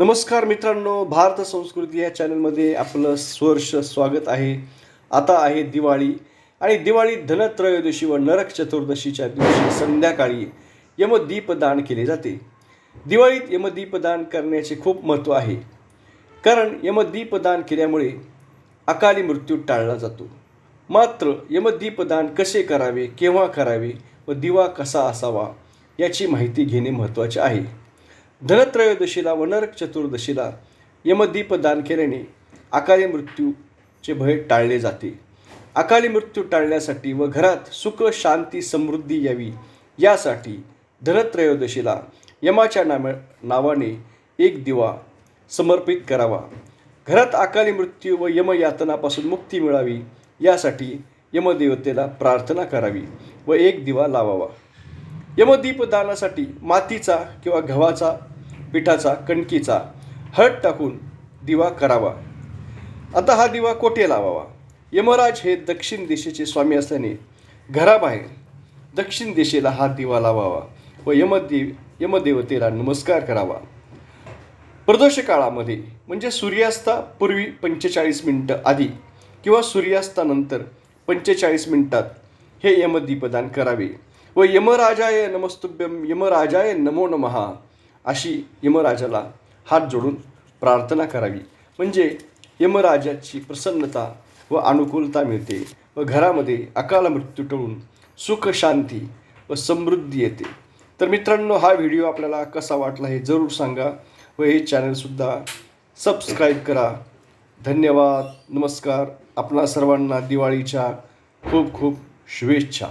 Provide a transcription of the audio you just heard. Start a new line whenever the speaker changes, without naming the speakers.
नमस्कार मित्रांनो भारत संस्कृती या चॅनलमध्ये आपलं स्वर्ष स्वागत आहे. आता आहे दिवाळी आणि दिवाळी धनत्रयोदशी व नरक चतुर्दशीच्या दिवशी संध्याकाळी यमदीपदान केले जाते. दिवाळीत यमदीपदान करण्याचे खूप महत्त्व आहे. कारण यमदीपदान केल्यामुळे अकाली मृत्यू टाळला जातो. मात्र यमदीपदान कसे करावे केव्हा करावे व दिवा कसा असावा याची माहिती घेणे महत्त्वाचे आहे. धनत्रयोदशीला व नरक चतुर्दशीला यमदीपदान केल्याने अकाली मृत्यूचे भय टाळले जाते. अकाली मृत्यू टाळण्यासाठी व घरात सुख शांती समृद्धी यावी यासाठी धनत्रयोदशीला यमाच्या नामा नावाने एक दिवा समर्पित करावा. घरात अकाली मृत्यू व यमयातनापासून मुक्ती मिळावी यासाठी यमदेवतेला प्रार्थना करावी व एक दिवा लावावा. यमदीपदानासाठी मातीचा किंवा गव्हाचा पिठाचा कणकीचा हळद टाकून दिवा करावा. आता हा दिवा कोठे लावावा? यमराज हे दक्षिण दिशेचे स्वामी असल्याने घराबाहेर दक्षिण दिशेला हा दिवा लावावा व यमदेव यमदेवतेला नमस्कार करावा. प्रदोष काळामध्ये म्हणजे सूर्यास्तापूर्वी पंचेचाळीस मिनटं आधी किंवा सूर्यास्तानंतर पंचेचाळीस मिनिटात हे यमदीपदान करावे व यमराजाय नमस्तुभ्यम यमराजाय नमो नमहा अशी यमराजाला हात जोडून प्रार्थना करावी. म्हणजे यमराजाची प्रसन्नता व अनुकूलता मिळते व घरामध्ये अकाल मृत्यू टळून सुख शांती व समृद्धी येते. तर मित्रांनो हा व्हिडिओ आपल्याला कसा वाटला हे जरूर सांगा व हे चॅनलसुद्धा सबस्क्राईब करा. धन्यवाद. नमस्कार. आपणा सर्वांना दिवाळीच्या खूप खूप शुभेच्छा.